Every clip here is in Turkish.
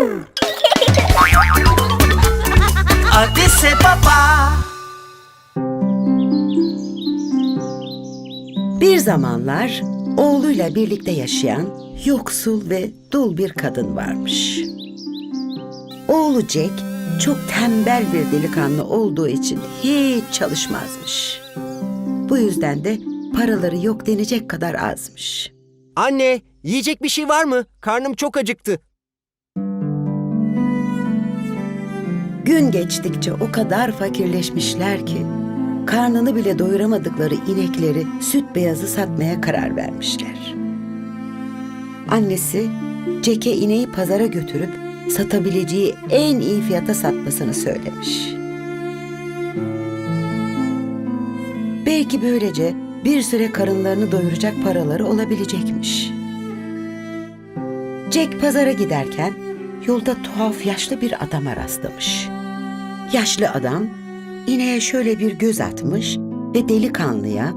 Adise Baba. Bir zamanlar oğluyla birlikte yaşayan yoksul ve dul bir kadın varmış. Oğlu Jack çok tembel bir delikanlı olduğu için hiç çalışmazmış. Bu yüzden de paraları yok denecek kadar azmış. Anne, yiyecek bir şey var mı? Karnım çok acıktı. Gün geçtikçe o kadar fakirleşmişler ki karnını bile doyuramadıkları inekleri süt beyazı satmaya karar vermişler. Annesi Jack'e ineği pazara götürüp satabileceği en iyi fiyata satmasını söylemiş. Belki böylece bir süre karınlarını doyuracak paraları olabilecekmiş. Jack pazara giderken yolda tuhaf yaşlı bir adama rastlamış. Yaşlı adam ineğe şöyle bir göz atmış ve delikanlıya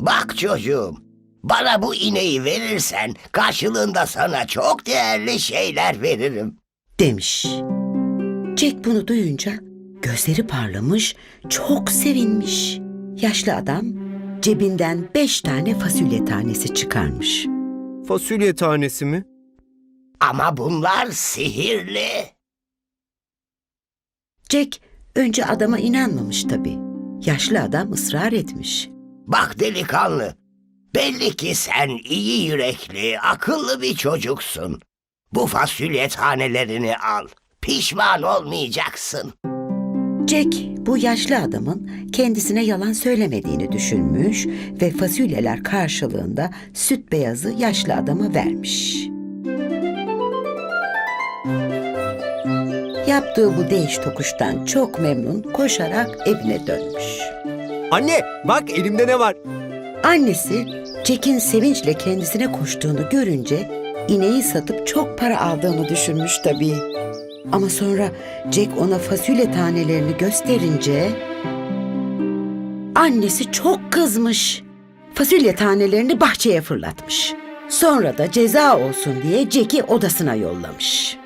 Bak çocuğum, bana bu ineği verirsen karşılığında sana çok değerli şeyler veririm. demiş. Jack bunu duyunca gözleri parlamış, çok sevinmiş. Yaşlı adam cebinden beş tane fasulye tanesi çıkarmış. Fasulye tanesi mi? Ama bunlar sihirli. Jack önce adama inanmamış tabii. Yaşlı adam ısrar etmiş. Bak delikanlı, belli ki sen iyi yürekli, akıllı bir çocuksun. Bu fasulye tanelerini al, pişman olmayacaksın. Jack bu yaşlı adamın kendisine yalan söylemediğini düşünmüş ve fasulyeler karşılığında süt beyazı yaşlı adama vermiş. Yaptığı bu değiş tokuştan çok memnun koşarak evine dönmüş. Anne, bak elimde ne var? Annesi Jack'in sevinçle kendisine koştuğunu görünce ineği satıp çok para aldığını düşünmüş tabii. Ama sonra Jack ona fasulye tanelerini gösterince annesi çok kızmış. Fasulye tanelerini bahçeye fırlatmış. Sonra da ceza olsun diye Jack'i odasına yollamış.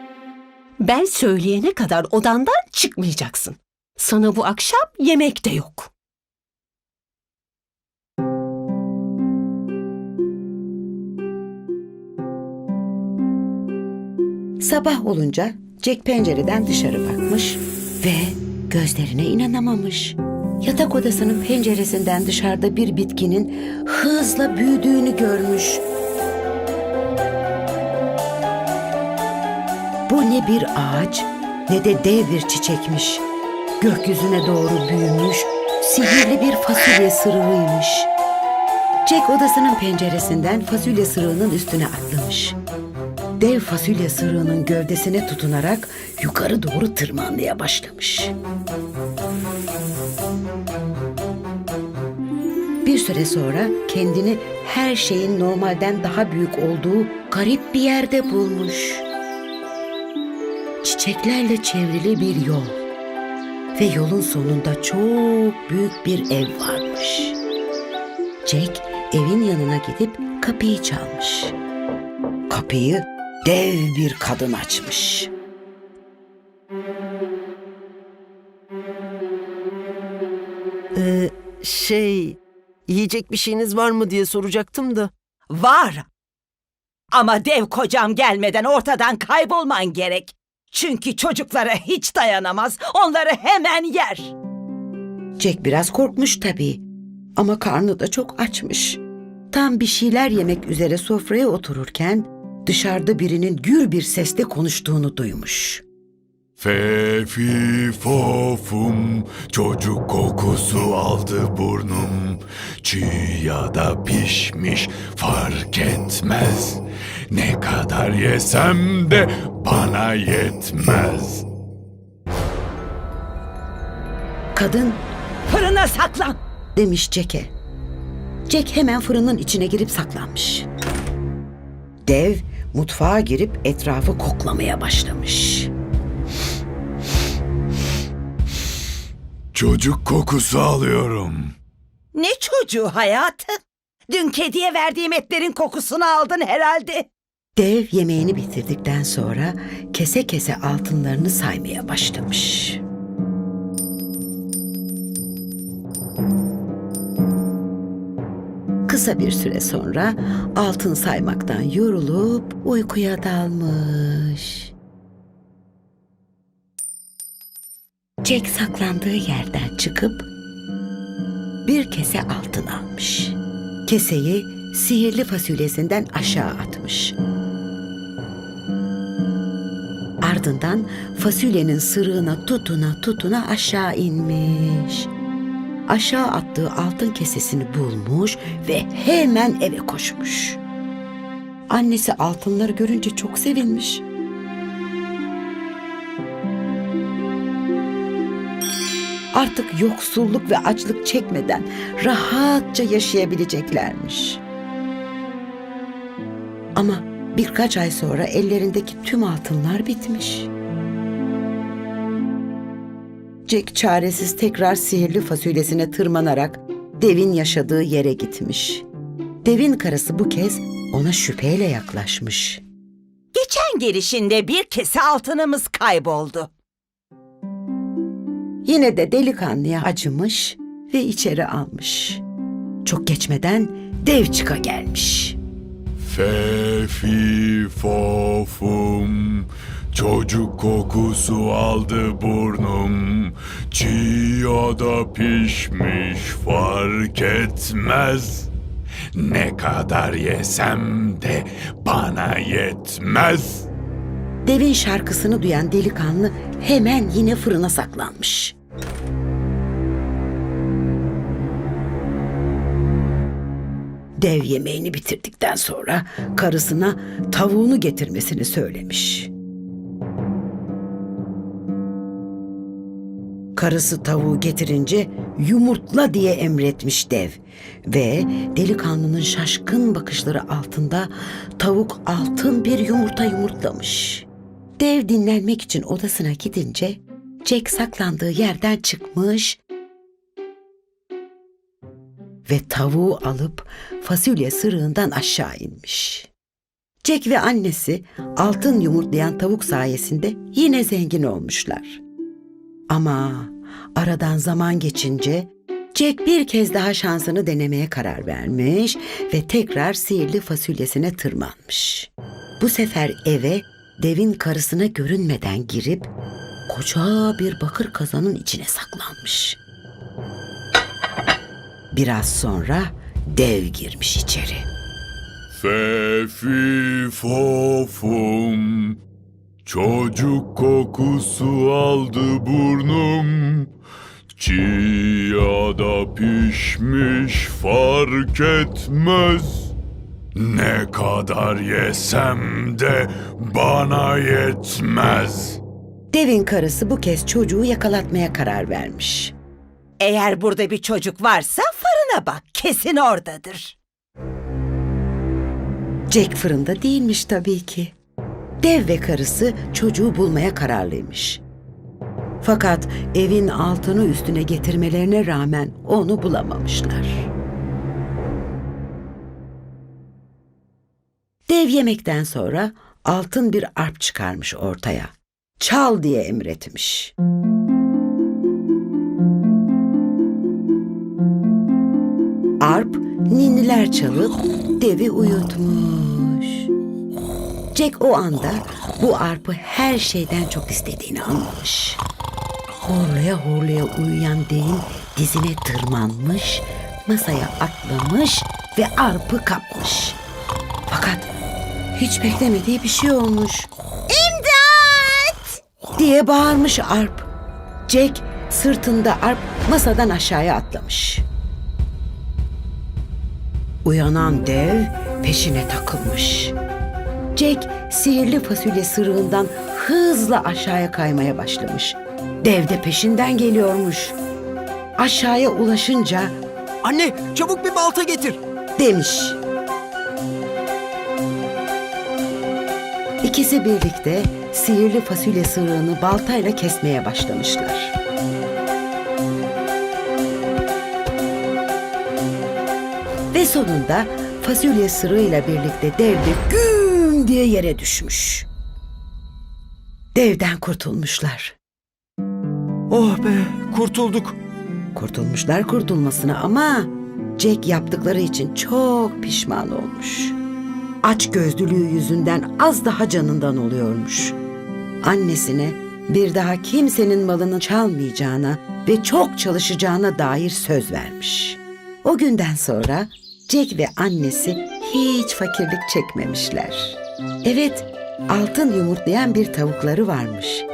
Ben söyleyene kadar odandan çıkmayacaksın. Sana bu akşam yemek de yok. Sabah olunca Jack pencereden dışarı bakmış ve gözlerine inanamamış. Yatak odasının penceresinden dışarıda bir bitkinin hızla büyüdüğünü görmüş. Bu ne bir ağaç ne de dev bir çiçekmiş. Gökyüzüne doğru büyümüş, sihirli bir fasulye sırığıymış. Jack odasının penceresinden fasulye sırığının üstüne atlamış dev fasulye sırığının gövdesine tutunarak yukarı doğru tırmanmaya başlamış. Bir süre sonra kendini her şeyin normalden daha büyük olduğu garip bir yerde bulmuş. Çiçeklerle çevrili bir yol ve yolun sonunda çok büyük bir ev varmış. Jack evin yanına gidip kapıyı çalmış. Kapıyı dev bir kadın açmış. Ee, şey, yiyecek bir şeyiniz var mı diye soracaktım da. Var. Ama dev kocam gelmeden ortadan kaybolman gerek. Çünkü çocuklara hiç dayanamaz. Onları hemen yer. Jack biraz korkmuş tabii. Ama karnı da çok açmış. Tam bir şeyler yemek üzere sofraya otururken dışarıda birinin gür bir sesle konuştuğunu duymuş. Fefi fofum çocuk kokusu aldı burnum Çiğ ya da pişmiş fark etmez Ne kadar yesem de bana yetmez Kadın Fırına saklan. demiş Jack'e. Jack hemen fırının içine girip saklanmış. Dev mutfağa girip etrafı koklamaya başlamış. Çocuk kokusu alıyorum Ne çocuğu hayatım? Dün kediye verdiğim etlerin kokusunu aldın herhalde. Dev yemeğini bitirdikten sonra kese kese altınlarını saymaya başlamış. Kısa bir süre sonra altın saymaktan yorulup uykuya dalmış. Jack saklandığı yerden çıkıp bir kese altın almış. Keseyi sihirli fasulyesinden aşağı atmış. Ardından fasulyenin sırığına tutuna tutuna aşağı inmiş. Aşağı attığı altın kesesini bulmuş ve hemen eve koşmuş. Annesi altınları görünce çok sevinmiş. Artık yoksulluk ve açlık çekmeden rahatça yaşayabileceklermiş. Ama birkaç ay sonra ellerindeki tüm altınlar bitmiş. Jack çaresiz tekrar sihirli fasulyesine tırmanarak devin yaşadığı yere gitmiş. Devin karısı bu kez ona şüpheyle yaklaşmış. Geçen gelişinde bir kese altınımız kayboldu. Yine de delikanlıya acımış ve içeri almış. Çok geçmeden dev çıka gelmiş. Fefi fofum Çocuk kokusu aldı burnum Çiğ ya da pişmiş fark etmez Ne kadar yesem de bana yetmez Devin şarkısını duyan delikanlı hemen yine fırına saklanmış. Dev yemeğini bitirdikten sonra karısına tavuğunu getirmesini söylemiş. Karısı tavuğu getirince yumurtla diye emretmiş dev ve delikanlının şaşkın bakışları altında tavuk altın bir yumurta yumurtlamış. Dev dinlenmek için odasına gidince Jack saklandığı yerden çıkmış ve tavuğu alıp fasulye sırığından aşağı inmiş. Jack ve annesi altın yumurtlayan tavuk sayesinde yine zengin olmuşlar. Ama aradan zaman geçince Jack bir kez daha şansını denemeye karar vermiş ve tekrar sihirli fasulyesine tırmanmış. Bu sefer eve devin karısına görünmeden girip koca bir bakır kazanın içine saklanmış. Biraz sonra dev girmiş içeri. Fefi fofum Çocuk kokusu aldı burnum Çiğ da pişmiş fark etmez Ne kadar yesem de bana yetmez Devin karısı bu kez çocuğu yakalatmaya karar vermiş. Eğer burada bir çocuk varsa fırına bak, kesin oradadır. Jack fırında değilmiş tabii ki. Dev ve karısı çocuğu bulmaya kararlıymış. Fakat evin altını üstüne getirmelerine rağmen onu bulamamışlar. Dev yemekten sonra altın bir arp çıkarmış ortaya. Çal diye emretmiş. Arp ninniler çalıp devi uyutmuş. Jack o anda bu arpı her şeyden çok istediğini anlamış. Horlaya horlaya uyuyan devin dizine tırmanmış, masaya atlamış ve arpı kapmış. Fakat hiç beklemediği bir şey olmuş. İmdat! diye bağırmış arp. Jack sırtında arp masadan aşağıya atlamış. Uyanan dev peşine takılmış. Jack sihirli fasulye sırığından hızla aşağıya kaymaya başlamış. Dev de peşinden geliyormuş. Aşağıya ulaşınca Anne çabuk bir balta getir. demiş. İkisi birlikte sihirli fasulye sırığını baltayla kesmeye başlamışlar. Ve sonunda fasulye sırığıyla birlikte dev de güm diye yere düşmüş. Devden kurtulmuşlar. Oh be kurtulduk. Kurtulmuşlar kurtulmasına ama Jack yaptıkları için çok pişman olmuş. Aç gözlülüğü yüzünden az daha canından oluyormuş. Annesine bir daha kimsenin malını çalmayacağına ve çok çalışacağına dair söz vermiş. O günden sonra Jack ve annesi hiç fakirlik çekmemişler. Evet, altın yumurtlayan bir tavukları varmış.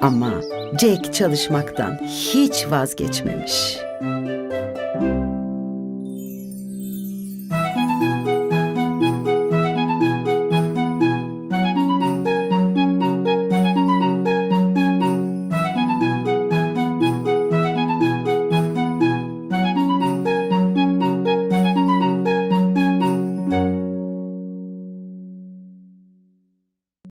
Ama Jack çalışmaktan hiç vazgeçmemiş.